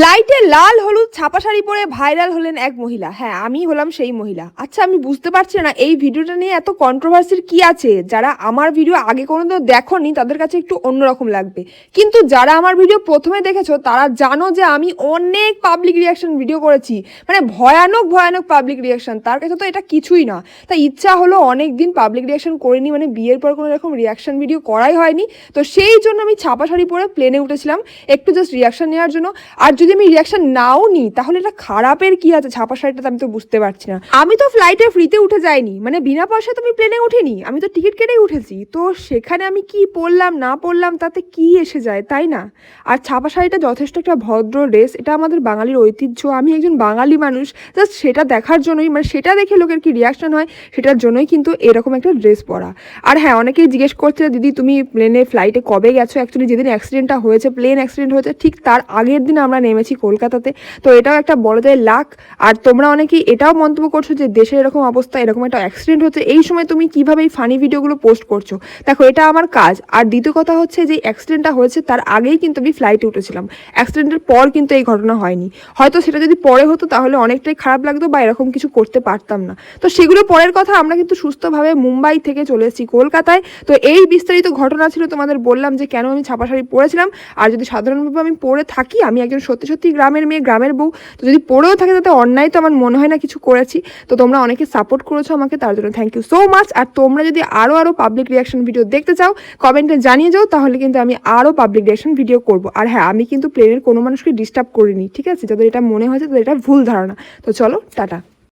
ফ্লাইটে লাল হলুদ ছাপা শাড়ি পরে ভাইরাল হলেন এক মহিলা। হ্যাঁ আমি হলাম সেই মহিলা। আচ্ছা আমি বুঝতে পারছি না, এই ভিডিওটা নিয়ে এত কন্ট্রোভার্সির কি আছে? যারা আমার ভিডিও আগে কোনোদিনও দেখোনি, তাদের কাছে একটু অন্যরকম লাগবে। কিন্তু যারা আমার ভিডিও প্রথমে দেখেছ, তারা জানো যে আমি অনেক পাবলিক রিয়াকশন ভিডিও করেছি। মানে ভয়ানক ভয়ানক পাবলিক রিয়াকশন তার কাছে তো এটা কিছুই না। তাই ইচ্ছা হলো অনেক দিন পাবলিক রিয়াকশন করিনি মানে বিয়ের পর কোনো রকম রিয়াকশন ভিডিও করাই হয়নি। তো সেই জন্য আমি ছাপা শাড়ি পরে প্লেনে উঠেছিলাম, একটু জাস্ট রিয়াকশন নেওয়ার জন্য। আর যদি আমি রিয়াকশন নাও নিই তাহলে এটা খারাপের কি আছে? ছাপা শাড়িটা আমি তো বুঝতে পারছি না। আমি তো ফ্লাইটে ফ্রিতে উঠে যাইনি। মানে বিনা পয়সায় তো আমি প্লেনে উঠিনি। আমি তো টিকিট কেটেই উঠেছি। তো সেখানে আমি কি পরলাম না পরলাম তাতে কি এসে যায়, তাই না? আর ছাপা শাড়িটা যথেষ্ট একটা ভদ্র ড্রেস এটা আমাদের বাঙালির ঐতিহ্য। আমি একজন বাঙালি মানুষ। জাস্ট সেটা দেখার জন্যই মানে সেটা দেখে লোকের কি রিয়াকশন হয়, সেটার জন্যই কিন্তু এরকম একটা ড্রেস পরা। আর হ্যাঁ অনেকেই জিজ্ঞেস করছে, দিদি, তুমি প্লেনে ফ্লাইটে কবে গেছো? অ্যাকচুয়ালি যেদিন অ্যাক্সিডেন্টটা হয়েছে প্লেন অ্যাক্সিডেন্ট হয়েছে, ঠিক তার আগের দিন আমরা নেমেছি কলকাতাতে। তো এটাও একটা বড়দের লাক আর তোমরা অনেকেই এটাও মন্তব্য করছ যে দেশের এরকম অবস্থা, এরকম একটা অ্যাক্সিডেন্ট হচ্ছে। এই সময় তুমি কীভাবে এই ফানি ভিডিওগুলো পোস্ট করছ? দেখো, এটা আমার কাজ। আর দ্বিতীয় কথা হচ্ছে যে অ্যাক্সিডেন্টটা হয়েছে, তার আগেই কিন্তু আমি ফ্লাইটে উঠেছিলাম। অ্যাক্সিডেন্টের পর কিন্তু এই ঘটনা হয়নি। হয়তো সেটা যদি পরে হতো, তাহলে অনেকটাই খারাপ লাগতো বা এরকম কিছু করতে পারতাম না। তো সেগুলো পরের কথা আমরা কিন্তু সুস্থভাবে মুম্বাই থেকে চলে এসেছি কলকাতায়। তো এই বিস্তারিত ঘটনা ছিল তোমাদের বললাম যে কেন আমি ছাপা শাড়ি পরেছিলাম আর যদি সাধারণভাবে আমি পরে থাকি, আমি একজন সত্যি সত্যি গ্রামের মেয়ে, গ্রামের বউ, তো যদি পড়েও থাকে তাতে অন্যায় তো আমার মনে হয় না কিছু করেছি। তো তোমরা অনেকে সাপোর্ট করেছ আমাকে, তার জন্য থ্যাংক ইউ সো মাচ আর তোমরা যদি আরও আরও পাবলিক রিয়াকশন ভিডিও দেখতে চাও কমেন্টে জানিয়ে যাও, তাহলে কিন্তু আমি আরও পাবলিক রিয়াকশন ভিডিও করব। আর হ্যাঁ আমি কিন্তু প্লেনের কোনো মানুষকে ডিস্টার্ব করিনি, ঠিক আছে? যাদের এটা মনে হয়েছে, তাদের এটা ভুল ধারণা। তো চলো, টাটা।